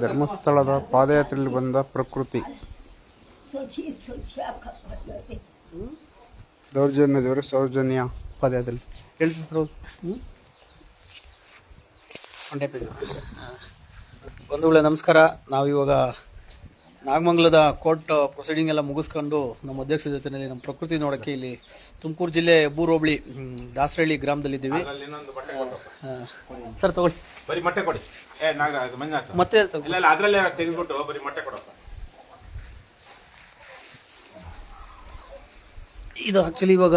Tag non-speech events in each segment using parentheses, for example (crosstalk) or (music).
ಧರ್ಮಸ್ಥಳದ ಪಾದಯಾತ್ರೆಯಲ್ಲಿ ಬಂದ ಪ್ರಕೃತಿ. ದೌರ್ಜನ್ಯ ದೇವರು ಸೌರ್ಜನ್ಯ ಪಾದಯಾತ್ರೆ ಹೇಳ್ತಿದ್ರು ಬಂಧುಗಳೇ ನಮಸ್ಕಾರ. ನಾವಿವಾಗ ನಾಗಮಂಗಲದ ಕೋರ್ಟ್ ಪ್ರೊಸೀಡಿಂಗ್ ಎಲ್ಲ ಮುಗಿಸ್ಕೊಂಡು ನಮ್ಮ ಅಧ್ಯಕ್ಷರ ಜೊತೆಯಲ್ಲಿ ನಮ್ಮ ಪ್ರಕೃತಿ ನೋಡೋಕೆ ಇಲ್ಲಿ ತುಮಕೂರು ಜಿಲ್ಲೆ ಹೆಬ್ಬೂರು ಹೋಬಳಿ ದಾಸರಹಳ್ಳಿ ದಾಸರಳ್ಳಿ ಗ್ರಾಮದಲ್ಲಿದ್ದೀವಿ. ಸರ್ ತಗೊಳ್ಳಿ. ಬರೀ ಮೊಟ್ಟೆ ಕೊಡಿ. ಮತ್ತೆ ಅದರಲ್ಲೇ ಇಲ್ಲ ಇಲ್ಲ ಅದ್ರಲ್ಲೇ ತೆಗೆದ್ಬಿಟ್ಟು ಬರೀ ಮೊಟ್ಟೆ ಕೊಡಪ್ಪ. ಇದು ಆ್ಯಕ್ಚುಲಿ ಇವಾಗ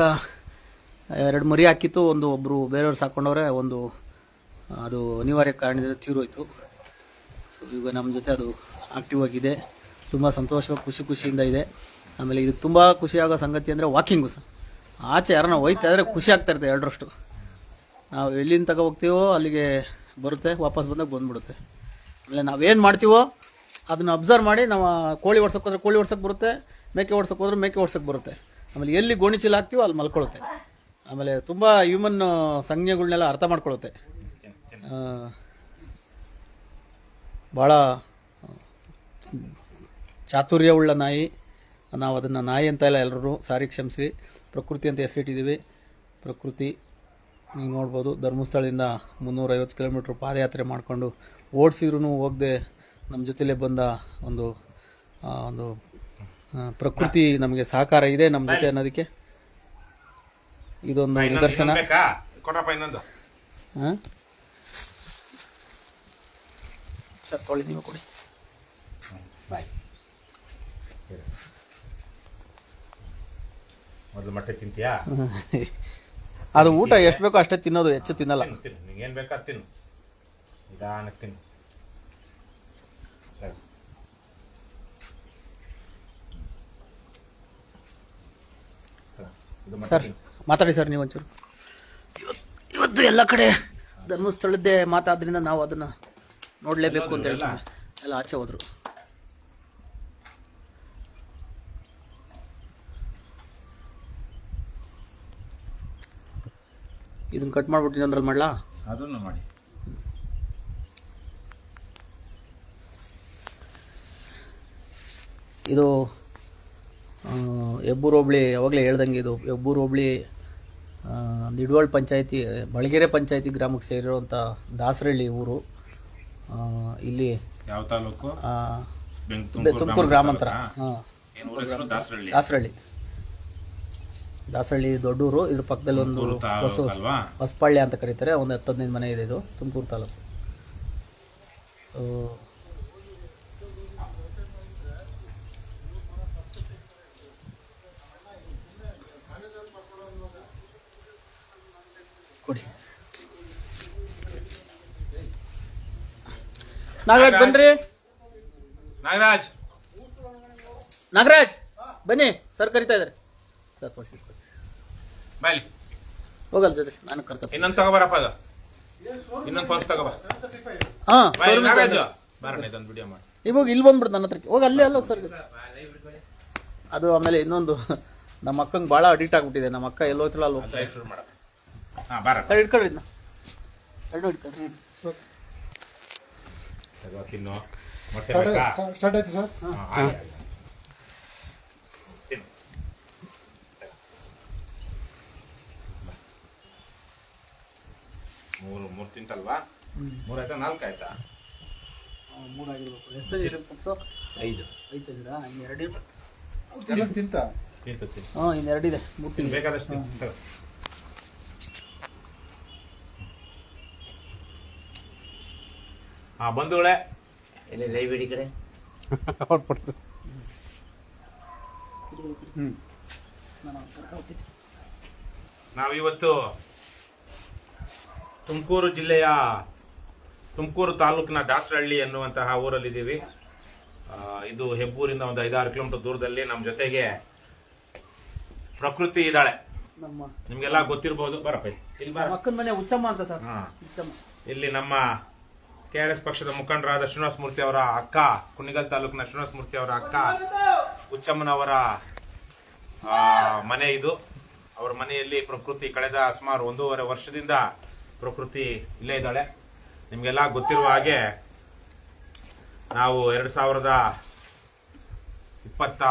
ಎರಡು ಮರಿ ಹಾಕಿತ್ತು ಒಂದು ಒಬ್ಬರು ಬೇರೆಯವ್ರು ಸಾಕೊಂಡವ್ರೆ ಒಂದು ಅದು ಅನಿವಾರ್ಯ ಕಾರಣದಿಂದ ತೀರೋಯ್ತು ಸೊ ಈಗ ನಮ್ಮ ಜೊತೆ ಅದು ಆಕ್ಟಿವ್ ಆಗಿದೆ. ತುಂಬ ಸಂತೋಷವಾಗಿ ಖುಷಿ ಖುಷಿಯಿಂದ ಇದೆ. ಆಮೇಲೆ ಇದು ತುಂಬ ಖುಷಿಯಾಗೋ ಸಂಗತಿ ಅಂದರೆ ವಾಕಿಂಗು ಸರ್. ಆಚೆ ಯಾರನ್ನ ಹೋಯ್ತಾ ಇದ್ರೆ ಖುಷಿ ಆಗ್ತಾ ಇರುತ್ತೆ ಎರಡರಷ್ಟು. ನಾವು ಎಲ್ಲಿಂದ ತಗೋ ಹೋಗ್ತೀವೋ ಅಲ್ಲಿಗೆ ಬರುತ್ತೆ ವಾಪಸ್ ಬಂದಾಗ ಬಂದ್ಬಿಡುತ್ತೆ. ಆಮೇಲೆ ನಾವೇನು ಮಾಡ್ತೀವೋ ಅದನ್ನು ಅಬ್ಸರ್ವ್ ಮಾಡಿ ನಾವು ಕೋಳಿ ಓಡ್ಸೋಕೆ ಹೋದ್ರೆ ಕೋಳಿ ಓಡ್ಸೋಕೆ ಬರುತ್ತೆ ಮೇಕೆ ಓಡ್ಸೋಕೆ ಹೋದ್ರೆ ಮೇಕೆ ಓಡ್ಸೋಕೆ ಬರುತ್ತೆ. ಆಮೇಲೆ ಎಲ್ಲಿ ಗೋಣಿಚೀಲ ಹಾಕ್ತೀವೋ ಅಲ್ಲಿ ಮಲ್ಕೊಳ್ಳುತ್ತೆ ಆಮೇಲೆ ತುಂಬ ಹ್ಯೂಮನ್ ಸಂಜ್ಞೆಗಳನ್ನೆಲ್ಲ ಅರ್ಥ ಮಾಡ್ಕೊಳ್ಳುತ್ತೆ ಆ, ಭಾಳ ಚಾತುರ್ಯವುಳ್ಳ ನಾಯಿ. ನಾವು ಅದನ್ನು ನಾಯಿ ಅಂತ ಇಲ್ಲ ಎಲ್ಲರೂ ಸಾರಿ ಕ್ಷಮಿಸಿ ಪ್ರಕೃತಿ ಅಂತ ಹೆಸರಿಟ್ಟಿದ್ದೀವಿ. ಪ್ರಕೃತಿ ನೀವು ನೋಡ್ಬೋದು ಧರ್ಮಸ್ಥಳದಿಂದ ಮುನ್ನೂರೈವತ್ತು ಕಿಲೋಮೀಟ್ರ್ ಪಾದಯಾತ್ರೆ ಮಾಡಿಕೊಂಡು ಓಡಿಸಿದ್ರು ಹೋಗದೆ ನಮ್ಮ ಜೊತೆಲೇ ಬಂದ ಒಂದು ಒಂದು ಪ್ರಕೃತಿ ನಮಗೆ ಸಹಕಾರ ಇದೆ ನಮ್ಮ ಜೊತೆ ಅನ್ನೋದಕ್ಕೆ. ಇದೊಂದು ನಿದರ್ಶನ. ಹಾಂ ಸರ್ ತೊಳಿ ನೀವು ಕೊಡಿ. ಬಾಯ್ ಮೊದಲು ಮೊಟ್ಟೆ ತಿಂತೀಯಾ? (laughs) ಅದು ಊಟ ಎಷ್ಟು ಬೇಕೋ ಅಷ್ಟೇ ತಿನ್ನೋದು ಹೆಚ್ಚು ತಿನ್ನಲ್ಲ. ತಿನ್ನು ತಿನ್ನು. ನಿಂಗೆ ಏನು ಬೇಕಾ ತಿನ್ನು. ನಿಧಾನಕ್ಕೆ ತಿನ್ನು. ಸರಿ. ಮಾತಾಡಿ ಸರ್ ನೀವು ಒಂಚೂರು. ಇವತ್ತು ಇವತ್ತು ಎಲ್ಲ ಕಡೆ ಧರ್ಮಸ್ಥಳದ್ದೇ ಮಾತಾದ್ರಿಂದ ನಾವು ಅದನ್ನ ನೋಡಲೇಬೇಕು ಅಂತ ಹೇಳ್ತೀವಿ ಎಲ್ಲ ಆಚೆ ಹೋದ್ರು. ಇದನ್ನ ಕಟ್ ಮಾಡ್ಬಿಟ್ಟು ಇನ್ನೊಂದ್ರಲ್ಲಿ ಮಾಡ್ಲಾ? ಅದನ್ನು ಮಾಡಿ. ಇದು ಹೆಬ್ಬೂರು ಹೋಬಳಿ ಯಾವಾಗಲೇ ಹೇಳ್ದಂಗೆ ಇದು ಹೆಬ್ಬೂರು ಹೋಬಳಿ ನಿಡ್ವಾಳ್ ಪಂಚಾಯತಿ ಬಳಗೆರೆ ಪಂಚಾಯತಿ ಗ್ರಾಮಕ್ಕೆ ಸೇರಿರುವಂಥ ದಾಸರಳ್ಳಿ ಊರು. ಇಲ್ಲಿ ಯಾವ ತಾಲೂಕು? ತುಮಕೂರು ಗ್ರಾಮಾಂತರ? ಹಾಂ. ದಾಸರಳ್ಳಿ. ದಾಸರಳ್ಳಿ ದೊಡ್ಡೂರು ಇದ್ರ ಪಕ್ಕದಲ್ಲಿ ಒಂದು ಹೊಸ ಹೊಸಪಾಳ್ಯ ಅಂತ ಕರೀತಾರೆ ಒಂದು ಹತ್ತು ಹದಿನೈದು ಮನೆ ಇದೆ ಇದು ತುಮಕೂರು ತಾಲೂಕು. ಕೊಡಿ. ನಾಗರಾಜ್ ಬನ್ರಿ. ನಾಗರಾಜ್. ನಾಗರಾಜ್ ಬನ್ನಿ ಸರ್ ಕರಿತಾ ಇದ್ದಾರೆ. ಸರ್. ಬಾಯ್ಲಿ. ಹೋಗಲ್ಲ ಜೊತೆ. ನಾನು ಕರ್ಕೊಂಡು ಇನ್ನೊಂದು ತಗೋಬರಪ್ಪ ಅದು. ಇನ್ನೊಂದು ಪರ್ಸ್ ತಗೋಬ ಹಾ ಬಾಯ್ ನಾಗರಾಜು. ಬಾರಣ್ಣ ಇದೊಂದು ವಿಡಿಯೋ ಮಾಡಿ. ಇವಾಗ ಇಲ್ಲಿ ಬಂದ್ಬಿಡ್ತು ನನ್ನ ಹತ್ರಕ್ಕೆ. ಹೋಗಿ ಅಲ್ಲೇ ಅಲ್ಲ ಸರ್. ಅದು ಆಮೇಲೆ ಇನ್ನೊಂದು ನಮ್ಮ ಅಕ್ಕಂಗೆ ಭಾಳ ಅಡಿಕ್ಟ್ ಆಗ್ಬಿಟ್ಟಿದೆ. ನಮ್ಮ ಅಕ್ಕ ಎಲ್ಲೋ ಹೋಗ್ತಿಲ್ಲ ಅಲ್ಲಿ ಹೋಗ್ತಾ ಲೈವ್ ಶುರು ಮಾಡ. ಹಾ ಬಾರ. ಕಡೆ ಇಟ್ಕೊಳ್ರಿ ಇದನ್ನ. ಎರಡು ಇಟ್ಕೊಳ್ರಿ ತಗೋ ತಿನ್ನು. ಮೊಟ್ಟೆ ಬೇಕಾ? ಸ್ಟಾರ್ಟ್ ಆಯ್ತು ಸರ್. ಹಾ, ಮೂರು ಮೂರು ತಿಂತಲ್ವಾ? ಮೂರು ಆಯ್ತಾ ನಾಲ್ಕು ಆಯ್ತಾ? ಮೂರಾಗಿರ್ಬೇಕು ಎಷ್ಟು ಪುಟ್ಸು ಐದು. ಐದು ಇದ್ದೀರಾ ಇನ್ನು ಎರಡು ಎಲ್ಲ ತಿಂತ? ತಿಂತು ತಿನ್ನು ಹಾಂ ಇನ್ನು ಎರಡಿದೆ ಮುಟ್ಟಿ ಬೇಕಾದಷ್ಟು ಬೇಕಾದಷ್ಟು ಬಂಧುಗಳೇ. ತಗೋ. ಹಾ ಕಡೆ? ಅವ್ರು ಪಡ್ತು ನಾನು ಕರ್ಕೊಳ್ತೀನಿ ನಾವಿವತ್ತು ತುಮಕೂರು ಜಿಲ್ಲೆಯ ತುಮಕೂರು ತಾಲೂಕಿನ ದಾಸರಹಳ್ಳಿ ಅನ್ನುವಂತಹ ಊರಲ್ಲಿದ್ದೀವಿ. ಇದು ಹೆಬ್ಬೂರಿಂದ ಒಂದು ಐದಾರು ಕಿಲೋಮೀಟರ್ ದೂರದಲ್ಲಿ ನಮ್ಮ ಜೊತೆಗೆ ಪ್ರಕೃತಿ ಇದ್ದಾಳೆ. ನಿಮ್ಗೆಲ್ಲ ಗೊತ್ತಿರ್ಬೋದು. ಬರಪ್ಪ ಇಲ್ಲಿ. ಮನೆ ಉಚ್ಚಮ್ಮ ಅಂತ ಸರ್. ಇಲ್ಲಿ ನಮ್ಮ ಕೆ ಆರ್ ಎಸ್ ಪಕ್ಷದ ಮುಖಂಡರಾದ ಶ್ರೀನಿವಾಸ ಮೂರ್ತಿ ಅವರ ಅಕ್ಕ ಕುಣಿಗಲ್ ತಾಲೂಕಿನ ಶ್ರೀನಿವಾಸ ಮೂರ್ತಿ ಅವರ ಅಕ್ಕ ಉಚ್ಚಮ್ಮನವರ ಮನೆ ಇದು. ಅವರ ಮನೆಯಲ್ಲಿ ಪ್ರಕೃತಿ ಕಳೆದ ಸುಮಾರು ಒಂದೂವರೆ ವರ್ಷದಿಂದ ಪ್ರಕೃತಿ ಇಲ್ಲೇ ಇದ್ದಾಳೆ. ನಿಮಗೆಲ್ಲ ಗೊತ್ತಿರುವ ಹಾಗೆ ನಾವು ಎರಡು ಸಾವಿರದ ಇಪ್ಪತ್ತ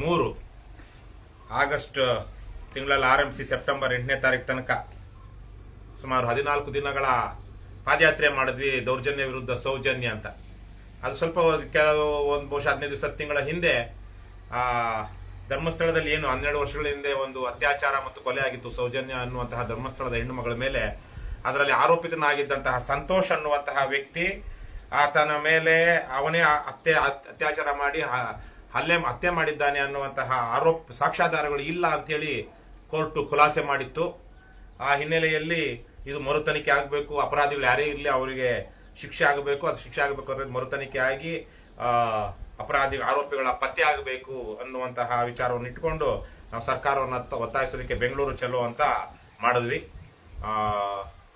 ಮೂರು ಆಗಸ್ಟ್ ತಿಂಗಳಲ್ಲಿ ಆರಂಭಿಸಿ ಸೆಪ್ಟೆಂಬರ್ ಎಂಟನೇ ತಾರೀಕು ತನಕ ಸುಮಾರು ಹದಿನಾಲ್ಕು ದಿನಗಳ ಪಾದಯಾತ್ರೆ ಮಾಡಿದ್ವಿ, ದೌರ್ಜನ್ಯ ವಿರುದ್ಧ ಸೌಜನ್ಯ ಅಂತ. ಅದು ಸ್ವಲ್ಪ ಕೆಲವು ಒಂದು ಬಹುಶಃ ಹದಿನೈದು ದಿವಸ ತಿಂಗಳ ಹಿಂದೆ ಧರ್ಮಸ್ಥಳದಲ್ಲಿ ಏನು ಹನ್ನೆರಡು ವರ್ಷಗಳ ಹಿಂದೆ ಒಂದು ಅತ್ಯಾಚಾರ ಮತ್ತು ಕೊಲೆ ಆಗಿತ್ತು, ಸೌಜನ್ಯ ಅನ್ನುವಂತಹ ಧರ್ಮಸ್ಥಳದ ಹೆಣ್ಣು ಮಗಳ ಮೇಲೆ, ಅದರಲ್ಲಿ ಆರೋಪಿತನಾಗಿದ್ದಂತಹ ಸಂತೋಷ್ ಅನ್ನುವಂತಹ ವ್ಯಕ್ತಿ, ಆತನ ಮೇಲೆ ಅವನೇ ಅತ್ಯ, ಅತ್ಯಾಚಾರ ಮಾಡಿ ಹಲ್ಲೆ, ಹತ್ಯೆ ಮಾಡಿದ್ದಾನೆ ಅನ್ನುವಂತಹ ಆರೋಪ, ಸಾಕ್ಷ್ಯಾಧಾರಗಳು ಇಲ್ಲ ಅಂತೇಳಿ ಕೋರ್ಟು ಖುಲಾಸೆ ಮಾಡಿತ್ತು. ಆ ಹಿನ್ನೆಲೆಯಲ್ಲಿ ಇದು ಮರುತನಿಖೆ ಆಗಬೇಕು, ಅಪರಾಧಿಗಳು ಯಾರೇ ಇರಲಿ ಅವರಿಗೆ ಶಿಕ್ಷೆ ಆಗಬೇಕು, ಅದು ಶಿಕ್ಷೆ ಆಗಬೇಕು ಅನ್ನೋದು ಮರುತನಿಕೆ ಆಗಿ ಅಪರಾಧಿ ಆರೋಪಿಗಳ ಪತ್ತೆ ಆಗಬೇಕು ಅನ್ನುವಂತಹ ವಿಚಾರವನ್ನು ಇಟ್ಕೊಂಡು ನಾವು ಸರ್ಕಾರವನ್ನು ಒತ್ತ- ಒತ್ತಾಯಿಸೋದಕ್ಕೆ ಬೆಂಗಳೂರು ಚಲೋ ಅಂತ ಮಾಡಿದ್ವಿ.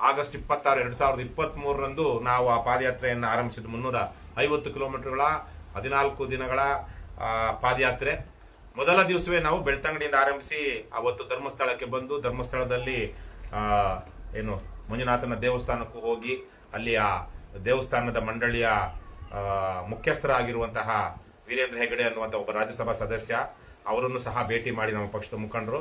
ಆಗಸ್ಟ್ ಇಪ್ಪತ್ತಾರು, ಎರಡು ಸಾವಿರದ ಇಪ್ಪತ್ತ್ ಮೂರರಂದು ನಾವು ಆ ಪಾದಯಾತ್ರೆಯನ್ನು ಆರಂಭಿಸಿದ್ದು ಮುನ್ನೂರ ಐವತ್ತು ಕಿಲೋಮೀಟರ್ಗಳ, ಹದಿನಾಲ್ಕು ದಿನಗಳ ಪಾದಯಾತ್ರೆ. ಮೊದಲ ದಿವಸವೇ ನಾವು ಬೆಳ್ತಂಗಡಿಯಿಂದ ಆರಂಭಿಸಿ ಅವತ್ತು ಧರ್ಮಸ್ಥಳಕ್ಕೆ ಬಂದು ಧರ್ಮಸ್ಥಳದಲ್ಲಿ ಏನು ಮಂಜುನಾಥನ ದೇವಸ್ಥಾನಕ್ಕೂ ಹೋಗಿ ಅಲ್ಲಿ ಆ ದೇವಸ್ಥಾನದ ಮಂಡಳಿಯ ಮುಖ್ಯಸ್ಥರಾಗಿರುವಂತಹ ವೀರೇಂದ್ರ ಹೆಗಡೆ ಅನ್ನುವಂಥ ಒಬ್ಬ ರಾಜ್ಯಸಭಾ ಸದಸ್ಯ, ಅವರನ್ನು ಸಹ ಭೇಟಿ ಮಾಡಿ ನಮ್ಮ ಪಕ್ಷದ ಮುಖಂಡರು.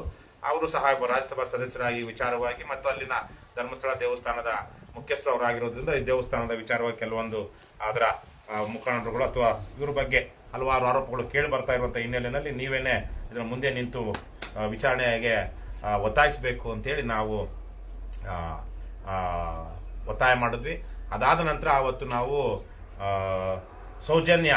ಅವರು ಸಹ ಒಬ್ಬ ರಾಜ್ಯಸಭಾ ಸದಸ್ಯರಾಗಿ ವಿಚಾರವಾಗಿ ಮತ್ತು ಅಲ್ಲಿನ ಧರ್ಮಸ್ಥಳ ದೇವಸ್ಥಾನದ ಮುಖ್ಯಸ್ಥರು ಅವರಾಗಿರೋದ್ರಿಂದ ಈ ದೇವಸ್ಥಾನದ ವಿಚಾರವಾಗಿ ಕೆಲವೊಂದು ಅದರ ಮುಖಂಡರುಗಳು ಅಥವಾ ಇವ್ರ ಬಗ್ಗೆ ಹಲವಾರು ಆರೋಪಗಳು ಕೇಳಿ ಬರ್ತಾ ಇರುವಂತಹ ಹಿನ್ನೆಲೆಯಲ್ಲಿ ನೀವೇನೆ ಇದರ ಮುಂದೆ ನಿಂತು ವಿಚಾರಣೆಗೆ ಒತ್ತಾಯಿಸಬೇಕು ಅಂತೇಳಿ ನಾವು ಒತ್ತಾಯ ಮಾಡಿದ್ವಿ. ಅದಾದ ನಂತರ ಅವತ್ತು ನಾವು ಸೌಜನ್ಯ,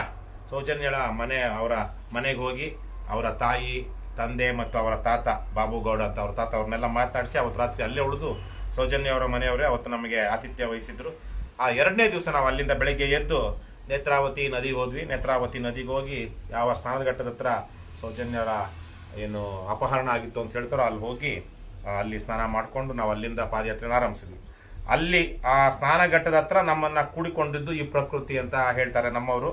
ಸೌಜನ್ಯಳ ಮನೆ, ಅವರ ಮನೆಗೆ ಹೋಗಿ ಅವರ ತಾಯಿ, ತಂದೆ ಮತ್ತು ಅವರ ತಾತ, ಬಾಬುಗೌಡ ಅಂತ ಅವ್ರ ತಾತ ಅವ್ರನ್ನೆಲ್ಲ ಮಾತಾಡಿಸಿ ಅವತ್ತು ರಾತ್ರಿ ಅಲ್ಲೇ ಉಳಿದು ಸೌಜನ್ಯ ಅವರ ಮನೆಯವರೇ ಅವತ್ತು ನಮಗೆ ಆತಿಥ್ಯ ವಹಿಸಿದ್ರು. ಆ ಎರಡನೇ ದಿವಸ ನಾವು ಅಲ್ಲಿಂದ ಬೆಳಗ್ಗೆ ಎದ್ದು ನೇತ್ರಾವತಿ ನದಿಗೆ ಹೋದ್ವಿ. ನೇತ್ರಾವತಿ ನದಿಗೆ ಹೋಗಿ ಯಾವ ಸ್ನಾನಘಟ್ಟದ ಹತ್ರ ಸೌಜನ್ಯರ ಏನು ಅಪಹರಣ ಆಗಿತ್ತು ಅಂತ ಹೇಳ್ತಾರೋ ಅಲ್ಲಿ ಹೋಗಿ ಅಲ್ಲಿ ಸ್ನಾನ ಮಾಡಿಕೊಂಡು ನಾವು ಅಲ್ಲಿಂದ ಪಾದಯಾತ್ರೆನ ಆರಂಭಿಸಿದ್ವಿ. ಅಲ್ಲಿ ಆ ಸ್ನಾನಘಟ್ಟದ ಹತ್ರ ನಮ್ಮನ್ನ ಕೂಡಿಕೊಂಡಿದ್ದು ಈ ಪ್ರಕೃತಿ ಅಂತ ಹೇಳ್ತಾರೆ ನಮ್ಮವರು.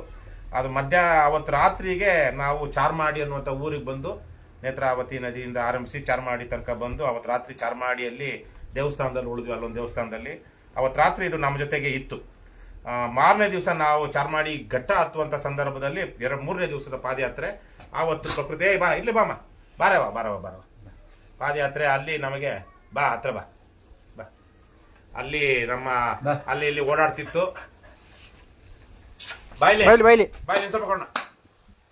ಅದು ಮಧ್ಯ, ಅವತ್ತು ರಾತ್ರಿಗೆ ನಾವು ಚಾರ್ಮಾಡಿ ಅನ್ನುವಂಥ ಊರಿಗೆ ಬಂದು, ನೇತ್ರಾವತಿ ನದಿಯಿಂದ ಆರಂಭಿಸಿ ಚಾರ್ಮಾಡಿ ತನಕ ಬಂದು, ಅವತ್ತು ರಾತ್ರಿ ಚಾರ್ಮಾಡಿಯಲ್ಲಿ ದೇವಸ್ಥಾನದಲ್ಲಿ ಉಳಿದ್ವಿ, ಅಲ್ಲೊಂದು ದೇವಸ್ಥಾನದಲ್ಲಿ. ಅವತ್ತು ರಾತ್ರಿ ಇದು ನಮ್ಮ ಜೊತೆಗೆ ಇತ್ತು. ಮಾರನೇ ದಿವಸ ನಾವು ಚಾರ್ಮಾಡಿ ಘಟ್ಟ ಹತ್ತುವಂಥ ಸಂದರ್ಭದಲ್ಲಿ ಎರಡು, ಮೂರನೇ ದಿವಸದ ಪಾದಯಾತ್ರೆ. ಆವತ್ತು ಪ್ರಕೃತಿ ಬಾ, ಇಲ್ಲಿ ಬಾಮ ಬಾರೇವಾ ಬಾರವಾ ಬಾರವಾ ಪಾದಯಾತ್ರೆ ಅಲ್ಲಿ ನಮಗೆ ಬಾ, ಹತ್ರ ಬಾ ಬಾ. ಅಲ್ಲಿ ನಮ್ಮ ಅಲ್ಲಿ ಇಲ್ಲಿ ಓಡಾಡ್ತಿತ್ತು. ಬಾಯ್ಲಿ. ಬೈಲಿ ಬೈಲಿ ಬಾಯ್ಲಿ ಸ್ವಲ್ಪ ಕೊಡೋಣ.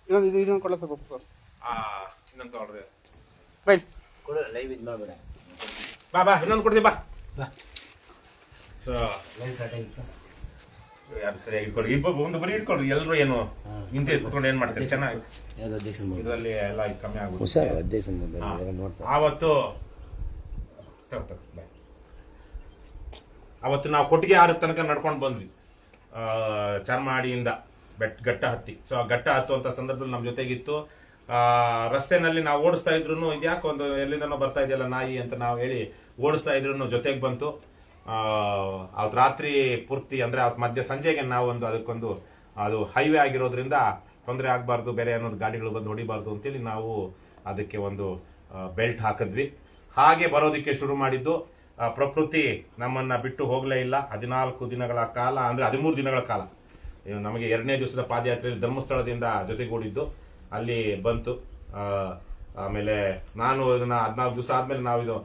ಇನ್ನೊಂದು ಇದು ಇದನ್ನು ಕೊಡಲ್ಲ ಸ್ವಲ್ಪ ಸರ್? ಆ ಇನ್ನೊಂದು ತಗೊಳ್ರಿ ಬೈಲಿ ಲೈವ್ ಇದು ಮಾಡಬೇಡ ಬಾ ಬಾ ಇನ್ನೊಂದು ಕೊಡ್ತೀವಿ ಬಾ. ಬಾ. ಸೊ, ಯಾರು ಸರಿಯಾಗಿ ಇಟ್ಕೊಳ್ಳಿ. ಇಬ್ಬ ಒಂದು ಬರೀ ಇಟ್ಕೊಳ್ರಿ. ಎಲ್ಲರೂ ಏನು ಹಿಂದೆ ಕುತ್ಕೊಂಡು ಏನ್ ಮಾಡ್ತಾರೆ? ಚೆನ್ನಾಗಿ. ಇದರಲ್ಲಿ ಎಲ್ಲ ಇದು ಕಮ್ಮಿ ಆಗುತ್ತೆ. ಆವತ್ತು ತಗೋ, ತಗೋ, ಬಾಯ್. ಅವತ್ತು ನಾವು ಕೊಟ್ಟಿಗೆ ಆರ ತನಕ ನಡ್ಕೊಂಡು ಬಂದ್ವಿ. ಚಾರ್ಮಾಡಿಯಿಂದ ಬೆಟ್ ಘಟ್ಟ ಹತ್ತಿ. ಸೊ ಆ ಘಟ್ಟ ಹತ್ತುವಂಥ ಸಂದರ್ಭದಲ್ಲಿ ನಮ್ಮ ಜೊತೆಗಿತ್ತು. ರಸ್ತೆನಲ್ಲಿ ನಾವು ಓಡಿಸ್ತಾ ಇದ್ರು ಇದ್ಯಾಕೆ ಒಂದು ಎಲ್ಲಿಂದನೋ ಬರ್ತಾ ಇದೆಯಲ್ಲ ನಾಯಿ ಅಂತ ನಾವು ಹೇಳಿ ಓಡಿಸ್ತಾ ಇದ್ರು ಜೊತೆಗೆ ಬಂತು. ಅವತ್ತು ರಾತ್ರಿ ಪೂರ್ತಿ ಅಂದ್ರೆ ಅವತ್ತು ಮಧ್ಯ ಸಂಜೆಗೆ ನಾವು ಒಂದು ಅದಕ್ಕೊಂದು ಅದು ಹೈವೇ ಆಗಿರೋದ್ರಿಂದ ತೊಂದರೆ ಆಗಬಾರ್ದು, ಬೇರೆ ಏನಾದ್ರು ಗಾಡಿಗಳು ಬಂದು ಹೊಡಿಬಾರ್ದು ಅಂತೇಳಿ ನಾವು ಅದಕ್ಕೆ ಒಂದು ಬೆಲ್ಟ್ ಹಾಕಿದ್ವಿ. ಹಾಗೆ ಬರೋದಕ್ಕೆ ಶುರು ಮಾಡಿದ್ದು. ಪ್ರಕೃತಿ ನಮ್ಮನ್ನ ಬಿಟ್ಟು ಹೋಗಲೇ ಇಲ್ಲ. ಹದಿನಾಲ್ಕು ದಿನಗಳ ಕಾಲ ಅಂದ್ರೆ ಹದಿಮೂರು ದಿನಗಳ ಕಾಲ. ನಮಗೆ ಎರಡನೇ ದಿವಸದ ಪಾದಯಾತ್ರೆಯಲ್ಲಿ ಧರ್ಮಸ್ಥಳದಿಂದ ಜೊತೆಗೂಡಿದ್ದು. ಅಲ್ಲಿ ಬಂತು. ಆಮೇಲೆ ನಾನು ಇದನ್ನು ಹದಿನಾಲ್ಕು ದಿವಸ ಆದಮೇಲೆ ನಾವು ಇದು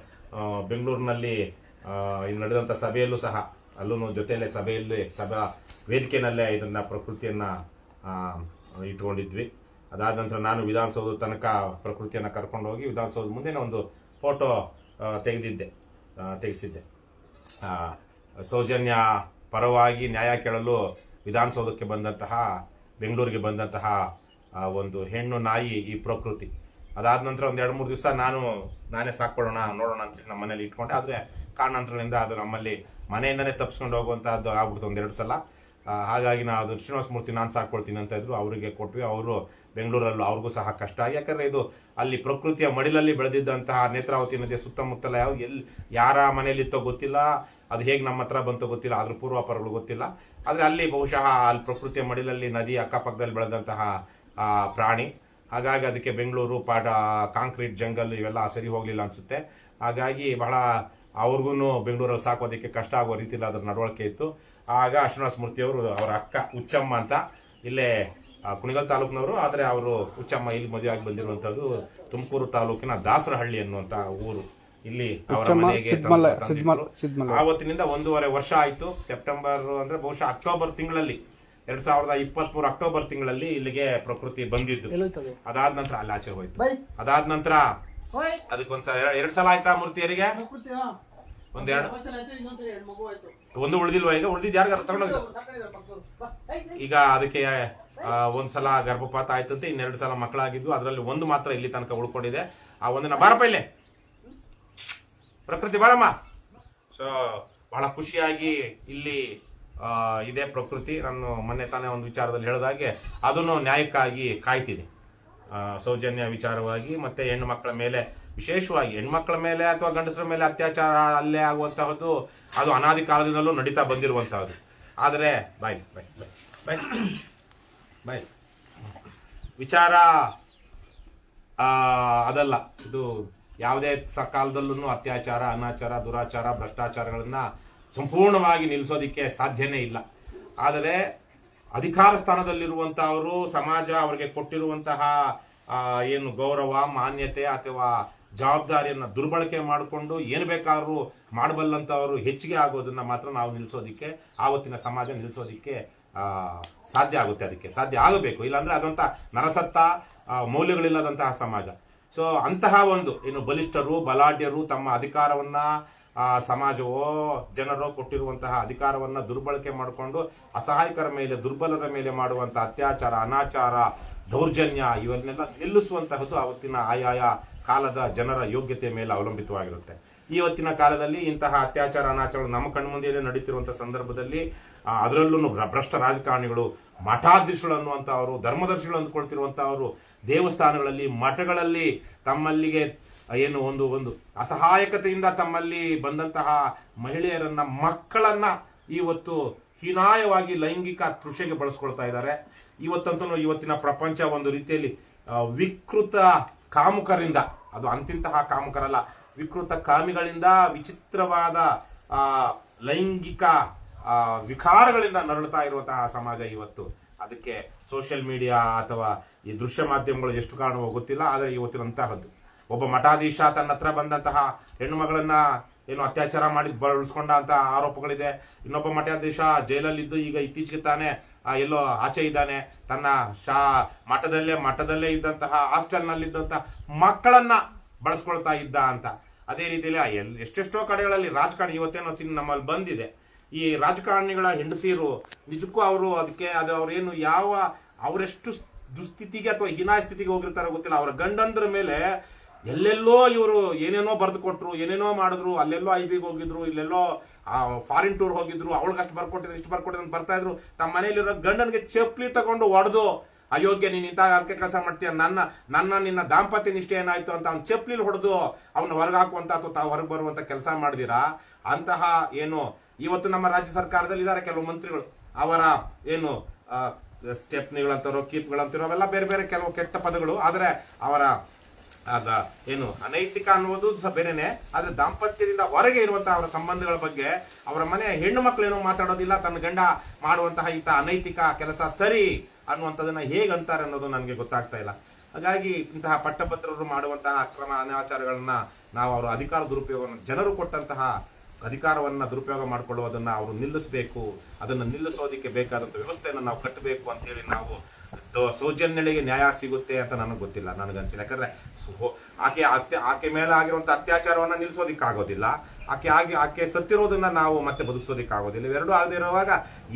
ಬೆಂಗಳೂರಿನಲ್ಲಿ ಇಲ್ಲಿ ನಡೆದಂತ ಸಭೆಯಲ್ಲೂ ಸಹ ಅಲ್ಲೂ ಜೊತೆಯಲ್ಲೇ ಸಭೆಯಲ್ಲಿ, ಸಭಾ ವೇದಿಕೆಯಲ್ಲೇ ಇದನ್ನ ಪ್ರಕೃತಿಯನ್ನ ಇಟ್ಕೊಂಡಿದ್ವಿ. ಅದಾದ ನಂತರ ನಾನು ವಿಧಾನಸೌಧ ತನಕ ಪ್ರಕೃತಿಯನ್ನ ಕರ್ಕೊಂಡು ಹೋಗಿ ವಿಧಾನಸೌಧದ ಮುಂದೆ ಒಂದು ಫೋಟೋ ತೆಗೆದಿದ್ದೆ. ತೆಗೆಸಿದ್ದೆ. ಸೌಜನ್ಯ ಪರವಾಗಿ ನ್ಯಾಯ ಕೇಳಲು ವಿಧಾನಸೌಧಕ್ಕೆ ಬಂದಂತಹ, ಬೆಂಗಳೂರಿಗೆ ಬಂದಂತಹ ಒಂದು ಹೆಣ್ಣು ನಾಯಿ ಈ ಪ್ರಕೃತಿ. ಅದಾದ ನಂತರ ಒಂದು ಎರಡು ಮೂರು ದಿವಸ ನಾನು ನಾನೇ ಸಾಕೊಳ್ಳೋಣ ನೋಡೋಣ ಅಂತ ನಮ್ಮ ಮನೇಲಿ ಇಟ್ಕೊಂಡೆ. ಆದರೆ ಕಾರಣಾಂತರಗಳಿಂದ ಅದು ನಮ್ಮಲ್ಲಿ ಮನೆಯಿಂದನೇ ತಪ್ಪಿಸ್ಕೊಂಡು ಹೋಗುವಂಥದ್ದು ಆಗ್ಬಿಡ್ತು ಒಂದೆರಡು ಸಲ. ಹಾಗಾಗಿ ನಾನು ಅದು ಶ್ರೀನಿವಾಸ ಮೂರ್ತಿ ನಾನು ಸಾಕೊಳ್ತೀನಿ ಅಂತ ಇದ್ರು, ಅವರಿಗೆ ಕೊಟ್ವಿ. ಅವರು ಬೆಂಗಳೂರಲ್ಲೂ ಅವ್ರಿಗೂ ಸಹ ಕಷ್ಟ. ಯಾಕಂದ್ರೆ ಇದು ಅಲ್ಲಿ ಪ್ರಕೃತಿಯ ಮಡಿಲಲ್ಲಿ ಬೆಳೆದಿದ್ದಂತಹ ನೇತ್ರಾವತಿ ನದಿಯ ಸುತ್ತಮುತ್ತಲ ಯಾವ ಎಲ್ಲಿ ಯಾರ ಮನೆಯಲ್ಲಿತ್ತೋ ಗೊತ್ತಿಲ್ಲ. ಅದು ಹೇಗೆ ನಮ್ಮ ಹತ್ರ ಬಂತೋ ಗೊತ್ತಿಲ್ಲ. ಅದ್ರ ಪೂರ್ವಾಪರಗಳು ಗೊತ್ತಿಲ್ಲ. ಆದರೆ ಅಲ್ಲಿ ಬಹುಶಃ ಅಲ್ಲಿ ಪ್ರಕೃತಿಯ ಮಡಿಲಲ್ಲಿ ನದಿ ಅಕ್ಕಪಕ್ಕದಲ್ಲಿ ಬೆಳೆದಂತಹ ಪ್ರಾಣಿ. ಹಾಗಾಗಿ ಅದಕ್ಕೆ ಬೆಂಗಳೂರು, ಪಾಡ, ಕಾಂಕ್ರೀಟ್, ಜಂಗಲ್ ಇವೆಲ್ಲ ಸರಿ ಹೋಗಲಿಲ್ಲ ಅನಿಸುತ್ತೆ. ಹಾಗಾಗಿ ಬಹಳ ಅವ್ರಿಗೂ ಬೆಂಗಳೂರಲ್ಲಿ ಸಾಕೋದಕ್ಕೆ ಕಷ್ಟ ಆಗೋ ರೀತಿಯಲ್ಲಿ ಅದರ ನಡವಳಿಕೆ ಇತ್ತು. ಆಗ ಶ್ರೀನಿವಾಸ ಮೂರ್ತಿ ಅವರು ಅವರ ಅಕ್ಕ ಉಚ್ಚಮ್ಮ ಅಂತ ಇಲ್ಲೇ ಆ, ಕುಣಿಗಲ್ ತಾಲೂಕಿನವರು ಆದರೆ ಅವರು ಉಚ್ಚಮ್ಮ ಇಲ್ಲಿ ಮದುವೆ ಆಗಿ ಬಂದಿರುವಂತದ್ದು ತುಮಕೂರು ತಾಲೂಕಿನ ದಾಸರಹಳ್ಳಿ ಅನ್ನುವಂಥ ಊರು. ಇಲ್ಲಿ ಅವರ ಮನೆಗೆ ಆವತ್ತಿನಿಂದ ಒಂದೂವರೆ ವರ್ಷ ಆಯ್ತು. ಸೆಪ್ಟೆಂಬರ್ ಅಂದ್ರೆ ಬಹುಶಃ ಅಕ್ಟೋಬರ್ ತಿಂಗಳಲ್ಲಿ ಎರಡ್ ಸಾವಿರದ ಇಪ್ಪತ್ತ್ ಮೂರು ಅಕ್ಟೋಬರ್ ತಿಂಗಳಲ್ಲಿ ಇಲ್ಲಿಗೆ ಪ್ರಕೃತಿ ಬಂದಿದ್ದು. ಅದಾದ ನಂತರ ಅಲ್ಲಿ ಆಚೆ ಹೋಯ್ತು. ಅದಾದ ನಂತರ ಅದಕ್ಕೊಂದ್ಸಲ ಎರಡ್ ಸಲ ಆಯ್ತಾ ಮೂರ್ತಿಯರಿಗೆ? ಒಂದೆರಡು. ಒಂದು ಉಳಿದಿಲ್ವಾ ಈಗ ಉಳಿದಿದ್ದು ಯಾರು ತಗೊಂಡೋಗ ಸಾಕಾಗಿದ್ದಾರೆ ಪಕ್ಕದವ್ರು. ಬಾ. ಐ, ಐ. ಈಗ ಅದಕ್ಕೆ ಒಂದ್ಸಲ ಗರ್ಭಪಾತ ಆಯ್ತಂತೆ ಇನ್ನೆರಡು ಸಲ ಮಕ್ಕಳಾಗಿದ್ವು ಅದರಲ್ಲಿ ಒಂದು ಮಾತ್ರ ಇಲ್ಲಿ ತನಕ ಉಳ್ಕೊಂಡಿದೆ ಆ ಒಂದನ್ನ ಬಾರಪ್ಪ ಇಲ್ಲೇ ಪ್ರಕೃತಿ ಬಾರಮ್ಮ ಸೊ ಬಹಳ ಖುಷಿಯಾಗಿ ಇಲ್ಲಿ ಇದೆ ಪ್ರಕೃತಿ ನಾನು ಮೊನ್ನೆ ತಾನೇ ಒಂದು ವಿಚಾರದಲ್ಲಿ ಹೇಳಿದಾಗೆ ಅದನ್ನು ನ್ಯಾಯಕ್ಕಾಗಿ ಕಾಯ್ತಿದೆ ಸೌಜನ್ಯ ವಿಚಾರವಾಗಿ ಮತ್ತೆ ಹೆಣ್ಣು ಮಕ್ಕಳ ಮೇಲೆ ವಿಶೇಷವಾಗಿ ಹೆಣ್ಮಕ್ಳ ಮೇಲೆ ಅಥವಾ ಗಂಡಸರ ಮೇಲೆ ಅತ್ಯಾಚಾರ ಅಲ್ಲೇ ಆಗುವಂತಹದ್ದು ಅದು ಅನಾದಿ ಕಾಲದಿಂದಲೂ ನಡೀತಾ ಬಂದಿರುವಂತಹದ್ದು. ಆದರೆ, ಬಾಯ್ ಬಾಯ್ ಬಾಯ್ ಬಾಯ್ ಬಾಯ್. ವಿಚಾರ ಅದಲ್ಲ. ಇದು ಯಾವುದೇ ಸಕಾಲದಲ್ಲೂ ಕಾಲದಲ್ಲೂ ಅತ್ಯಾಚಾರ, ಅನಾಚಾರ, ದುರಾಚಾರ, ಭ್ರಷ್ಟಾಚಾರಗಳನ್ನು ಸಂಪೂರ್ಣವಾಗಿ ನಿಲ್ಲಿಸೋದಿಕ್ಕೆ ಸಾಧ್ಯನೇ ಇಲ್ಲ. ಆದರೆ, ಅಧಿಕಾರ ಸ್ಥಾನದಲ್ಲಿರುವಂತಹವರು ಸಮಾಜ ಅವರಿಗೆ ಕೊಟ್ಟಿರುವಂತಹ ಏನು ಗೌರವ, ಮಾನ್ಯತೆ ಅಥವಾ ಜವಾಬ್ದಾರಿಯನ್ನ ದುರ್ಬಳಕೆ ಮಾಡಿಕೊಂಡು ಏನು ಬೇಕಾದರೂ ಮಾಡಬಲ್ಲಂಥವರು ಹೆಚ್ಚಿಗೆ ಆಗೋದನ್ನು ಮಾತ್ರ ನಾವು ನಿಲ್ಲಿಸೋದಕ್ಕೆ ಆವತ್ತಿನ ಸಮಾಜ ನಿಲ್ಲಿಸೋದಕ್ಕೆ ಸಾಧ್ಯ ಆಗುತ್ತೆ ಅದಕ್ಕೆ. ಸಾಧ್ಯ ಆಗಬೇಕು. ಇಲ್ಲಾಂದರೆ ಅದಂಥ ನರಸತ್ತ ಮೌಲ್ಯಗಳಿಲ್ಲದಂತಹ ಸಮಾಜ. ಸೊ ಅಂತಹ ಒಂದು ಏನು ಬಲಿಷ್ಠರು, ಬಲಾಢ್ಯರು ತಮ್ಮ ಅಧಿಕಾರವನ್ನು ಸಮಾಜವೋ, ಜನರೋ ಕೊಟ್ಟಿರುವಂತಹ ಅಧಿಕಾರವನ್ನು ದುರ್ಬಳಕೆ ಮಾಡಿಕೊಂಡು ಅಸಹಾಯಕರ ಮೇಲೆ, ದುರ್ಬಲರ ಮೇಲೆ ಮಾಡುವಂಥ ಅತ್ಯಾಚಾರ, ಅನಾಚಾರ, ದೌರ್ಜನ್ಯ ಇವನ್ನೆಲ್ಲ ನಿಲ್ಲಿಸುವಂತಹದ್ದು ಆವತ್ತಿನ ಆಯಾಯ ಕಾಲದ ಜನರ ಯೋಗ್ಯತೆಯ ಮೇಲೆ ಅವಲಂಬಿತವಾಗಿರುತ್ತೆ. ಇವತ್ತಿನ ಕಾಲದಲ್ಲಿ ಇಂತಹ ಅತ್ಯಾಚಾರ ಅನಾಚಾರ ನಮ್ಮ ಕಣ್ಮುಂದೆಯೇ ನಡೀತಿರುವಂಥ ಸಂದರ್ಭದಲ್ಲಿ ಅದರಲ್ಲೂ ಭ್ರ- ಭ್ರಷ್ಟ ರಾಜಕಾರಣಿಗಳು ಮಠಾಧೀಶಗಳು ಅನ್ನುವಂಥವರು ಧರ್ಮದರ್ಶಿಗಳು ಅಂದ್ಕೊಳ್ತಿರುವಂತಹವರು ದೇವಸ್ಥಾನಗಳಲ್ಲಿ, ಮಠಗಳಲ್ಲಿ ತಮ್ಮಲ್ಲಿಗೆ ಏನು ಒಂದು ಒಂದು ಅಸಹಾಯಕತೆಯಿಂದ ತಮ್ಮಲ್ಲಿ ಬಂದಂತಹ ಮಹಿಳೆಯರನ್ನ, ಮಕ್ಕಳನ್ನ ಇವತ್ತು ಹೀನಾಯವಾಗಿ ಲೈಂಗಿಕ ಕೃಷಿಗೆ ಬಳಸ್ಕೊಳ್ತಾ ಇದ್ದಾರೆ. ಇವತ್ತಂತೂ ಇವತ್ತಿನ ಪ್ರಪಂಚ ಒಂದು ರೀತಿಯಲ್ಲಿ ವಿಕೃತ ಕಾಮುಕರಿಂದ, ಅದು ಅಂತಿಂತಹ ಕಾಮುಕರಲ್ಲ, ವಿಕೃತ ಕಾಮಿಗಳಿಂದ ವಿಚಿತ್ರವಾದ ಲೈಂಗಿಕ ವಿಕಾರಗಳಿಂದ ನರಳುತ್ತಾ ಇರುವಂತಹ ಸಮಾಜ ಇವತ್ತು. ಅದಕ್ಕೆ ಸೋಷಿಯಲ್ ಮೀಡಿಯಾ ಅಥವಾ ಈ ದೃಶ್ಯ ಮಾಧ್ಯಮಗಳು ಎಷ್ಟು ಕಾರಣವೋ ಗೊತ್ತಿಲ್ಲ, ಆದರೆ ಇವತ್ತಿನಂತಹದ್ದು. ಒಬ್ಬ ಮಠಾಧೀಶ ತನ್ನ ಹತ್ರ ಬಂದಂತಹ ಹೆಣ್ಣು ಮಗಳನ್ನ ಏನು ಅತ್ಯಾಚಾರ ಮಾಡಿ ಬಳಸ್ಕೊಂಡಂತಹ ಆರೋಪಗಳಿದೆ. ಇನ್ನೊಬ್ಬ ಮಠಾಧೀಶ ಜೈಲಲ್ಲಿದ್ದು ಈಗ ಇತ್ತೀಚೆಗೆ ತಾನೇ ಎಲ್ಲೋ ಆಚೆ ಇದ್ದಾನೆ, ತನ್ನ ಶಾ, ಮಠದಲ್ಲೇ ಮಠದಲ್ಲೇ ಇದ್ದಂತಹ ಹಾಸ್ಟೆಲ್ನಲ್ಲಿದ್ದಂತಹ ಮಕ್ಕಳನ್ನ ಬಳಸ್ಕೊಳ್ತಾ ಇದ್ದ ಅಂತ. ಅದೇ ರೀತಿಯಲ್ಲಿ ಎಲ್- ಎಷ್ಟೆಷ್ಟೋ ಕಡೆಗಳಲ್ಲಿ ರಾಜಕಾರಣಿ, ಇವತ್ತೇನೋ ಸಿನ್ ನಮ್ಮಲ್ಲಿ ಬಂದಿದೆ. ಈ ರಾಜಕಾರಣಿಗಳ ಹೆಂಡತಿರು, ನಿಜಕ್ಕೂ ಅವರು ಅದಕ್ಕೆ, ಅದು ಅವ್ರೇನು ಯಾವ, ಅವರೆಷ್ಟು ದುಸ್ಥಿತಿಗೆ ಅಥವಾ ಹೀನಾಯ ಸ್ಥಿತಿಗೆ ಹೋಗಿರ್ತಾರೋ ಗೊತ್ತಿಲ್ಲ. ಅವರ ಗಂಡಂದ್ರ ಮೇಲೆ ಎಲ್ಲೆಲ್ಲೋ ಇವರು ಏನೇನೋ ಬರೆದು ಕೊಟ್ಟರು ಏನೇನೋ ಮಾಡಿದ್ರು, ಅಲ್ಲೆಲ್ಲೋ ಐ ಬಿಗೆ ಹೋಗಿದ್ರು, ಇಲ್ಲೆಲ್ಲೋ ಫಾರಿನ್ ಟೂರ್ ಹೋಗಿದ್ರು, ಅವಳಿಗೆ ಅಷ್ಟು ಬರ್ಕೊಟ್ಟಿದ್ರು, ಇಷ್ಟು ಬರ್ಕೊಟ್ಟಿದ್ರು ಅಂತ ಬರ್ತಾ ಇದ್ರು. ತಮ್ಮ ಮನೆಯಲ್ಲಿರೋ ಗಂಡನಿಗೆ ಚಪ್ಪಲಿ ತಗೊಂಡು ಹೊಡೆದು ಅಯೋಗ್ಯ, ನೀನು ಇಂಥ ಅಲ್ಕೆ ಕೆಲಸ ಮಾಡ್ತೀಯ? ನನ್ನ ನನ್ನ, ನಿನ್ನ ದಾಂಪತ್ಯ ನಿಷ್ಠೆ ಏನಾಯ್ತು ಅಂತ ಅವ್ನು ಚಪ್ಲಿಲಿ ಹೊಡೆದು ಅವನ ಹೊರಗೆ ಹಾಕುವಂತ ಅಥವಾ ತಾವು ಹೊರಗೆ ಬರುವಂತ ಕೆಲಸ ಮಾಡಿದಿರಾ? ಅಂತಹ ಏನು, ಇವತ್ತು ನಮ್ಮ ರಾಜ್ಯ ಸರ್ಕಾರದಲ್ಲಿ ಇದ್ದಾರೆ ಕೆಲವು ಮಂತ್ರಿಗಳು. ಅವರ ಏನು ಸ್ಟೆಪ್ನಿಗಳಂತಾರೋ, ಕೀಪ್ಗಳಂತಿರೋ ಅವೆಲ್ಲ ಬೇರೆ ಬೇರೆ ಕೆಲವು ಕೆಟ್ಟ ಪದಗಳು. ಆದರೆ ಅವರ ಆಗ ಏನು, ಅನೈತಿಕ ಅನ್ನುವುದು ಸಹ ಬೇರೆನೆ, ಆದ್ರೆ ದಾಂಪತ್ಯದಿಂದ ಹೊರಗೆ ಇರುವಂತಹ ಅವರ ಸಂಬಂಧಗಳ ಬಗ್ಗೆ ಅವರ ಮನೆ ಹೆಣ್ಣು ಮಕ್ಕಳೇನು ಮಾತಾಡೋದಿಲ್ಲ, ತನ್ನ ಗಂಡ ಮಾಡುವಂತಹ ಈತ ಅನೈತಿಕ ಕೆಲಸ ಸರಿ ಅನ್ನುವಂಥದ್ದನ್ನ ಹೇಗೆ ಅಂತಾರೆ ಅನ್ನೋದು ನನಗೆ ಗೊತ್ತಾಗ್ತಾ ಇಲ್ಲ. ಹಾಗಾಗಿ ಇಂತಹ ಪಟ್ಟಭದ್ರರು ಮಾಡುವಂತಹ ಅಕ್ರಮ ಅನಾಚಾರಗಳನ್ನ ನಾವು ಅವರ ಅಧಿಕಾರ ದುರುಪಯೋಗ, ಜನರು ಕೊಟ್ಟಂತಹ ಅಧಿಕಾರವನ್ನ ದುರುಪಯೋಗ ಮಾಡಿಕೊಳ್ಳುವುದನ್ನ ಅವರು ನಿಲ್ಲಿಸಬೇಕು, ಅದನ್ನು ನಿಲ್ಲಿಸೋದಕ್ಕೆ ಬೇಕಾದಂತಹ ವ್ಯವಸ್ಥೆಯನ್ನು ನಾವು ಕಟ್ಟಬೇಕು ಅಂತ ಹೇಳಿ ನಾವು ಸೌಜನ್ಯಳಿಗೆ ನ್ಯಾಯ ಸಿಗುತ್ತೆ ಅಂತ ನನಗೆ ಗೊತ್ತಿಲ್ಲ, ನನಗನ್ಸಿಲ್ಲ. ಯಾಕಂದ್ರೆ ಆಕೆ ಅತ್ಯ, ಆಕೆ ಮೇಲೆ ಆಗಿರುವಂತ ಅತ್ಯಾಚಾರವನ್ನು ನಿಲ್ಲಿಸೋದಿಕ್ ಆಗೋದಿಲ್ಲ ಆಕೆ ಆಗಿ, ಆಕೆ ಸತ್ತಿರೋದನ್ನ ನಾವು ಮತ್ತೆ ಬದುಕಿಸೋದಿಕ್ ಆಗೋದಿಲ್ಲ ಇವೆರಡೂ ಆಗದೆ ಇರುವಾಗ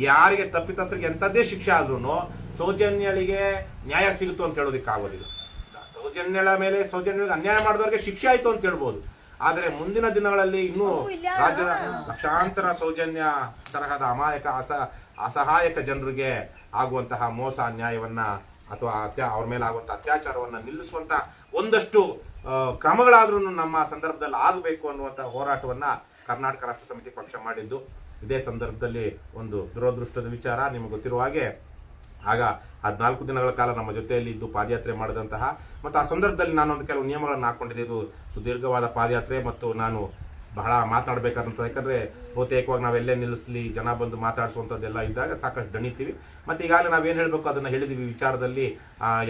ಯಾರಿಗೆ ತಪ್ಪಿತಸ್ಥರಿಗೆ ಎಂಥದ್ದೇ ಶಿಕ್ಷೆ ಆದ್ರೂ ಸೌಜನ್ಯಳಿಗೆ ನ್ಯಾಯ ಸಿಗುತ್ತೋ ಅಂತ ಹೇಳೋದಿಕ್ ಆಗೋದಿಲ್ಲ ಸೌಜನ್ಯಳ ಮೇಲೆ ಸೌಜನ್ಯಳಿಗೆ ಅನ್ಯಾಯ ಮಾಡಿದವರಿಗೆ ಶಿಕ್ಷೆ ಆಯ್ತು ಅಂತ ಹೇಳ್ಬೋದು. ಆದ್ರೆ ಮುಂದಿನ ದಿನಗಳಲ್ಲಿ ಇನ್ನೂ ರಾಜ್ಯದ ಲಕ್ಷಾಂತರ ಸೌಜನ್ಯ ತರಹದ ಅಮಾಯಕ ಅಸ ಅಸಹಾಯಕ ಜನರಿಗೆ ಆಗುವಂತಹ ಮೋಸ ಅನ್ಯಾಯವನ್ನ ಅಥವಾ ಅತ್ಯಾ ಅವ್ರ ಮೇಲೆ ಆಗುವಂತಹ ಅತ್ಯಾಚಾರವನ್ನ ನಿಲ್ಲಿಸುವಂತ ಒಂದಷ್ಟು ಕ್ರಮಗಳಾದ್ರೂ ನಮ್ಮ ಸಂದರ್ಭದಲ್ಲಿ ಆಗಬೇಕು ಅನ್ನುವಂತ ಹೋರಾಟವನ್ನ ಕರ್ನಾಟಕ ರಾಷ್ಟ್ರ ಸಮಿತಿ ಪಕ್ಷ ಮಾಡಿದ್ದು. ಇದೇ ಸಂದರ್ಭದಲ್ಲಿ ಒಂದು ದುರದೃಷ್ಟದ ವಿಚಾರ. ನಿಮಗೆ ಗೊತ್ತಿರುವ ಹಾಗೆ ಆಗ ಹದಿನಾಲ್ಕು ದಿನಗಳ ಕಾಲ ನಮ್ಮ ಜೊತೆಯಲ್ಲಿ ಇದ್ದು ಪಾದಯಾತ್ರೆ ಮಾಡಿದಂತಹ ಮತ್ತು ಆ ಸಂದರ್ಭದಲ್ಲಿ ನಾನೊಂದು ಕೆಲವು ನಿಯಮಗಳನ್ನು ಹಾಕ್ಕೊಂಡಿದ್ದೆ. ಇದು ಸುದೀರ್ಘವಾದ ಪಾದಯಾತ್ರೆ ಮತ್ತು ನಾನು ಬಹಳ ಮಾತಾಡಬೇಕಾದಂಥ ಯಾಕಂದರೆ ಬಹುತೇಕವಾಗಿ ನಾವೆಲ್ಲೇ ನಿಲ್ಲಿಸಲಿ, ಜನ ಬಂದು ಮಾತಾಡಿಸುವಂಥದ್ದೆಲ್ಲ ಇದ್ದಾಗ ಸಾಕಷ್ಟು ದಣಿತೀವಿ. ಮತ್ತು ಈಗಾಗಲೇ ನಾವೇನು ಹೇಳಬೇಕು? ಅದನ್ನು ಹೇಳಿದೀವಿ ವಿಚಾರದಲ್ಲಿ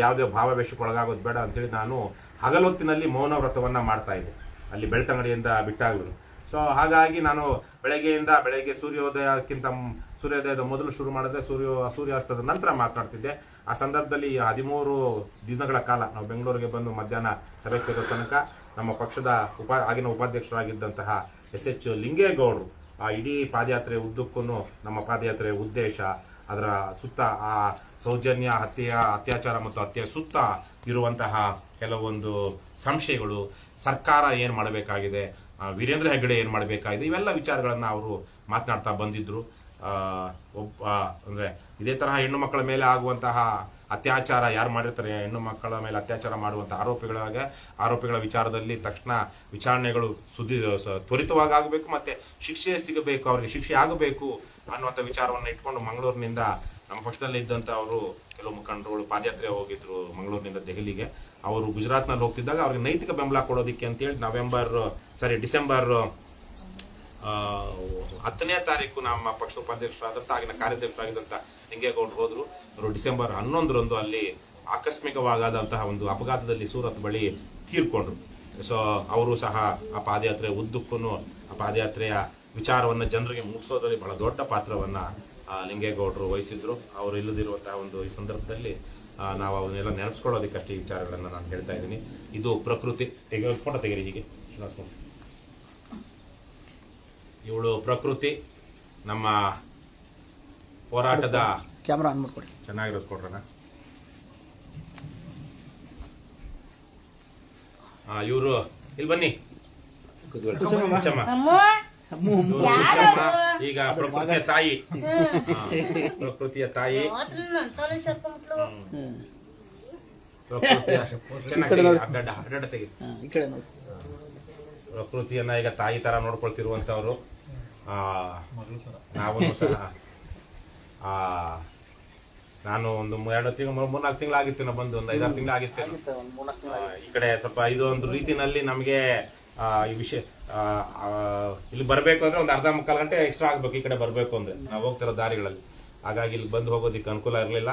ಯಾವುದೇ ಭಾವವೇಶಕ್ಕೆ ಒಳಗಾಗೋದು ಬೇಡ ಅಂತೇಳಿ ನಾನು ಹಗಲೊತ್ತಿನಲ್ಲಿ ಮೌನ ವ್ರತವನ್ನು ಮಾಡ್ತಾ ಇದ್ದೆ. ಅಲ್ಲಿ ಬೆಳ್ತಂಗಡಿಯಿಂದ ಬಿಟ್ಟಾಗಲು ಸೊ ಹಾಗಾಗಿ ನಾನು ಬೆಳಗ್ಗೆಯಿಂದ ಬೆಳಗ್ಗೆ ಸೂರ್ಯೋದಯಕ್ಕಿಂತ ಸೂರ್ಯೋದಯದ ಮೊದಲು ಶುರು ಮಾಡಿದ್ರೆ ಸೂರ್ಯ, ಸೂರ್ಯಾಸ್ತದ ನಂತರ ಮಾತನಾಡ್ತಿದ್ದೆ. ಆ ಸಂದರ್ಭದಲ್ಲಿ ಹದಿಮೂರು ದಿನಗಳ ಕಾಲ ನಾವು ಬೆಂಗಳೂರಿಗೆ ಬಂದು ಮಧ್ಯಾಹ್ನ ಸಭೆ ಸೇರೋ ತನಕ ನಮ್ಮ ಪಕ್ಷದ ಉಪ, ಆಗಿನ ಉಪಾಧ್ಯಕ್ಷರಾಗಿದ್ದಂತಹ ಎಸ್ ಎಚ್ ಲಿಂಗೇಗೌಡರು, ಆ ಇಡೀ ಪಾದಯಾತ್ರೆ ಉದ್ದಕ್ಕೂ ನಮ್ಮ ಪಾದಯಾತ್ರೆ ಉದ್ದೇಶ, ಅದರ ಸುತ್ತ ಆ ಸೌಜನ್ಯ, ಹತ್ಯೆಯ, ಅತ್ಯಾಚಾರ ಮತ್ತು ಹತ್ಯೆಯ ಸುತ್ತ ಇರುವಂತಹ ಕೆಲವೊಂದು ಸಂಶಯಗಳು ಸರ್ಕಾರ ಏನು ಮಾಡಬೇಕಾಗಿದೆ ವೀರೇಂದ್ರ ಹೆಗ್ಗಡೆ ಏನು ಮಾಡಬೇಕಾಗಿದೆ, ಇವೆಲ್ಲ ವಿಚಾರಗಳನ್ನು ಅವರು ಮಾತನಾಡ್ತಾ ಬಂದಿದ್ದರು ಒಬ್ಬ ಅಂದರೆ ಇದೇ ತರಹ ಹೆಣ್ಣು ಮಕ್ಕಳ ಮೇಲೆ ಆಗುವಂತಹ ಅತ್ಯಾಚಾರ, ಯಾರು ಮಾಡಿರ್ತಾರೆ ಹೆಣ್ಣು ಮಕ್ಕಳ ಮೇಲೆ ಅತ್ಯಾಚಾರ ಮಾಡುವಂಥ ಆರೋಪಿಗಳಾಗ, ಆರೋಪಿಗಳ ವಿಚಾರದಲ್ಲಿ ತಕ್ಷಣ ವಿಚಾರಣೆಗಳು ಸುದ್ದಿ ತ್ವರಿತವಾಗಿ ಆಗಬೇಕು ಮತ್ತು ಶಿಕ್ಷೆ ಸಿಗಬೇಕು, ಅವರಿಗೆ ಶಿಕ್ಷೆ ಆಗಬೇಕು ಅನ್ನುವಂಥ ವಿಚಾರವನ್ನು ಇಟ್ಕೊಂಡು ಮಂಗಳೂರಿನಿಂದ ನಮ್ಮ ಪಕ್ಷದಲ್ಲಿ ಇದ್ದಂತ ಅವರು ಕೆಲವು ಮುಖಂಡರುಗಳು ಪಾದಯಾತ್ರೆ ಹೋಗಿದ್ರು ಮಂಗಳೂರಿನಿಂದ ದೆಹಲಿಗೆ. ಅವರು ಗುಜರಾತ್ನಲ್ಲಿ ಹೋಗ್ತಿದ್ದಾಗ ಅವ್ರಿಗೆ ನೈತಿಕ ಬೆಂಬಲ ಕೊಡೋದಿಕ್ಕೆ ಅಂತೇಳಿ ನವೆಂಬರ್ ಸಾರಿ ಡಿಸೆಂಬರ್ ಹತ್ತನೇ ತಾರೀಕು ನಮ್ಮ ಪಕ್ಷದ ಉಪಾಧ್ಯಕ್ಷರಾದಂಥ ಆಗಿನ ಕಾರ್ಯಾಧ್ಯಕ್ಷರಾಗಿದ್ದಂಥ ಲಿಂಗೇಗೌಡರು ಹೋದರು. ಅವರು ಡಿಸೆಂಬರ್ ಹನ್ನೊಂದರಂದು ಅಲ್ಲಿ ಆಕಸ್ಮಿಕವಾದಂತಹ ಒಂದು ಅಪಘಾತದಲ್ಲಿ ಸೂರತ್ ಬಳಿ ತೀರ್ಕೊಂಡ್ರು. ಸೊ ಅವರು ಸಹ ಆ ಪಾದಯಾತ್ರೆ ಉದ್ದಕ್ಕೂ ಆ ಪಾದಯಾತ್ರೆಯ ವಿಚಾರವನ್ನ ಜನರಿಗೆ ಮುಗಿಸೋದ್ರಲ್ಲಿ ಬಹಳ ದೊಡ್ಡ ಪಾತ್ರವನ್ನ ಲಿಂಗೇಗೌಡರು ವಹಿಸಿದ್ರು. ಅವರು ಇಲ್ಲದಿರುವಂತಹ ಒಂದು ಈ ಸಂದರ್ಭದಲ್ಲಿ ನಾವು ಅವನ್ನೆಲ್ಲ ನೆನಪಿಸ್ಕೊಳ್ಳೋದಕ್ಕಷ್ಟೇ ಈ ವಿಚಾರಗಳನ್ನ ನಾನು ಹೇಳ್ತಾ ಇದ್ದೀನಿ. ಇದು ಪ್ರಕೃತಿ. ತೆಗೆ ಫೋಟೋ ತೆಗೀರಿ ಹೀಗೆ. ಇವಳು ಪ್ರಕೃತಿ. ನಮ್ಮ ಹೋರಾಟದ ಕ್ಯಾಮ್ರಾ ಆನ್ ಮಾಡ್ಕೊಡಿ. ಚೆನ್ನಾಗಿರೋದು ಕೊಡ್ರಣ ಇವರು ಇಲ್ಲಿ ಬನ್ನಿ. ಕೂತ್ಕೊಳ್ಳಿ. ಈಗ ಪ್ರಕೃತಿಯ ತಾಯಿ. ಪ್ರಕೃತಿಯ ತಾಯಿ. ಪ್ರಕೃತಿಯನ್ನ ಈಗ ತಾಯಿ ತರ ನೋಡ್ಕೊಳ್ತಿರುವಂತವ್ರು. ಆ ನಾವು ಸಹ (laughs) ಆ ನಾನು ಒಂದು ಎರಡು ತಿಂಗಳು ಮೂರ್ನಾಲ್ಕು ತಿಂಗಳು ಆಗಿತ್ತು ನಾ ಬಂದು ಒಂದು ಐದಾರು ತಿಂಗಳು ಆಗಿತ್ತು ಒಂದು ಈ ಕಡೆ ಸ್ವಲ್ಪ ಇದು ಒಂದು ರೀತಿನಲ್ಲಿ ನಮಗೆ ಈ ವಿಷಯ ಇಲ್ಲಿ ಬರಬೇಕು ಅಂದ್ರೆ ಒಂದು ಅರ್ಧ ಮುಕ್ಕಾಲು ಗಂಟೆ ಎಕ್ಸ್ಟ್ರಾ ಆಗ್ಬೇಕು ಈ ಕಡೆ ಬರಬೇಕು ಅಂದ್ರೆ. ನಾವು ಹೋಗ್ತಿರೋ ದಾರಿಗಳಲ್ಲಿ. ಹಾಗಾಗಿ ಇಲ್ಲಿ ಬಂದು ಹೋಗೋದಿಕ್ಕೆ ಅನುಕೂಲ ಇರಲಿಲ್ಲ.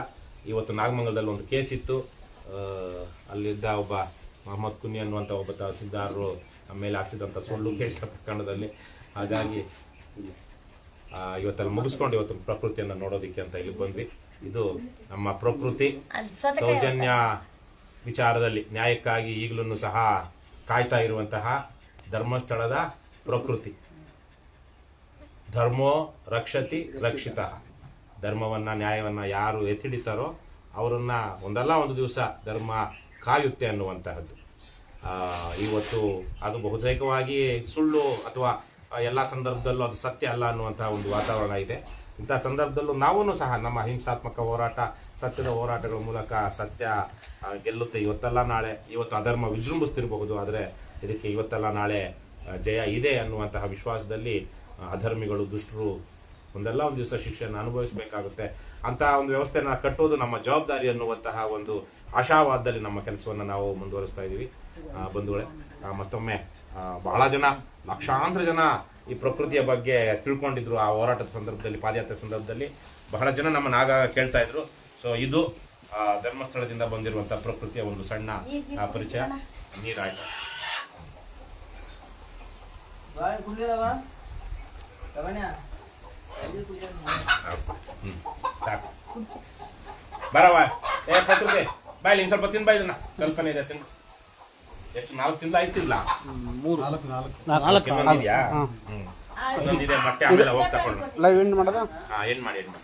ಇವತ್ತು ನಾಗಮಂಗಲದಲ್ಲಿ ಒಂದು ಕೇಸ್ ಇತ್ತು. ಅಲ್ಲಿದ್ದ ಒಬ್ಬ ಮೊಹಮ್ಮದ್ ಕುನಿ ಅನ್ನುವಂಥ ಒಬ್ಬ ತಹಸೀಲ್ದಾರರು ಮೇಲೆ ಹಾಕ್ಸಿದಂಥ ಸುಳ್ಳು ಕೇಸ್ ಪ್ರಕರಣದಲ್ಲಿ. ಹಾಗಾಗಿ ಇವತ್ತೆಲ್ಲ ಮುಗಿಸ್ಕೊಂಡು ಇವತ್ತು ಪ್ರಕೃತಿಯನ್ನು ನೋಡೋದಿಕ್ಕೆ ಅಂತ ಇಲ್ಲಿ ಬಂದ್ವಿ. ಇದು ನಮ್ಮ ಪ್ರಕೃತಿ. ಸೌಜನ್ಯ ವಿಚಾರದಲ್ಲಿ ನ್ಯಾಯಕ್ಕಾಗಿ ಈಗಲೂ ಸಹ ಕಾಯ್ತಾ ಇರುವಂತಹ ಧರ್ಮಸ್ಥಳದ ಪ್ರಕೃತಿ. ಧರ್ಮೋ ರಕ್ಷತಿ ರಕ್ಷಿತ. ಧರ್ಮವನ್ನ, ನ್ಯಾಯವನ್ನ ಯಾರು ಎತ್ತಿಡಿತಾರೋ ಅವರನ್ನ ಒಂದಲ್ಲ ಒಂದು ದಿವಸ ಧರ್ಮ ಕಾಯುತ್ತೆ ಅನ್ನುವಂತಹದ್ದು. ಇವತ್ತು ಅದು ಬಹುತೇಕವಾಗಿ ಸುಳ್ಳು ಅಥವಾ ಎಲ್ಲ ಸಂದರ್ಭದಲ್ಲೂ ಅದು ಸತ್ಯ ಅಲ್ಲ ಅನ್ನುವಂತಹ ಒಂದು ವಾತಾವರಣ ಇದೆ. ಇಂಥ ಸಂದರ್ಭದಲ್ಲೂ ನಾವೂ ಸಹ ನಮ್ಮ ಅಹಿಂಸಾತ್ಮಕ ಹೋರಾಟ, ಸತ್ಯದ ಹೋರಾಟಗಳ ಮೂಲಕ ಸತ್ಯ ಗೆಲ್ಲುತ್ತೆ. ಇವತ್ತಲ್ಲ ನಾಳೆ, ಇವತ್ತು ಅಧರ್ಮ ವಿಜೃಂಭಿಸ್ತಿರಬಹುದು. ಆದರೆ ಇದಕ್ಕೆ ಇವತ್ತಲ್ಲ ನಾಳೆ ಜಯ ಇದೆ ಅನ್ನುವಂತಹ ವಿಶ್ವಾಸದಲ್ಲಿ ಅಧರ್ಮಿಗಳು, ದುಷ್ಟರು ಒಂದಲ್ಲ ಒಂದು ದಿವಸ ಶಿಕ್ಷೆಯನ್ನು ಅನುಭವಿಸಬೇಕಾಗುತ್ತೆ. ಅಂತಹ ಒಂದು ವ್ಯವಸ್ಥೆನ ಕಟ್ಟೋದು ನಮ್ಮ ಜವಾಬ್ದಾರಿ ಅನ್ನುವಂತಹ ಒಂದು ಆಶಾವಾದದಲ್ಲಿ ನಮ್ಮ ಕೆಲಸವನ್ನು ನಾವು ಮುಂದುವರಿಸ್ತಾ ಇದ್ದೀವಿ. ಬಂಧುಗಳೇ ಮತ್ತೊಮ್ಮೆ ಬಹಳ ಜನ, ಲಕ್ಷಾಂತರ ಜನ ಈ ಪ್ರಕೃತಿಯ ಬಗ್ಗೆ ತಿಳ್ಕೊಂಡಿದ್ರು ಆ ಹೋರಾಟದ ಸಂದರ್ಭದಲ್ಲಿ, ಪಾದಯಾತ್ರೆ ಸಂದರ್ಭದಲ್ಲಿ. ಬಹಳ ಜನ ನಮ್ಮನ್ನ ಆಗಾಗ ಕೇಳ್ತಾ ಇದ್ರು. ಸೊ ಇದು ಧರ್ಮಸ್ಥಳದಿಂದ ಬಂದಿರುವಂತಹ ಪ್ರಕೃತಿಯ ಒಂದು ಸಣ್ಣ ಪರಿಚಯ. ನೀರಾಯ್ತು. ಸಾಕು. ಬರವ ಏ ಪತ್ರಿಕೆ ಬಾಯ್ಲಿ ಇನ್ ಸ್ವಲ್ಪ ತಿನ್ ಬಾ ಕಲ್ಪನೆ ಇದೆ ತಿನ್ ಎಷ್ಟು ನಾಲ್ಕು ತಿಂದ ಆಯ್ತಿಲ್ಲ. ಮೂರು. ನಾಲ್ಕು ನಾಲ್ಕು. ಇನ್ನೊಂದಿದ್ಯಾ ಹ್ಮ್. ಇನ್ನೊಂದಿದೆ ಮೊಟ್ಟೆ ಆಮೇಲೆ ಹೋಗಿ ತಗೊಂಡು ಲೈವ್ ಎಂಡ್ ಮಾಡೋದಾ? ಹಾ ಏನ್ ಮಾಡಿ ಏನ್ ಮಾಡಿ?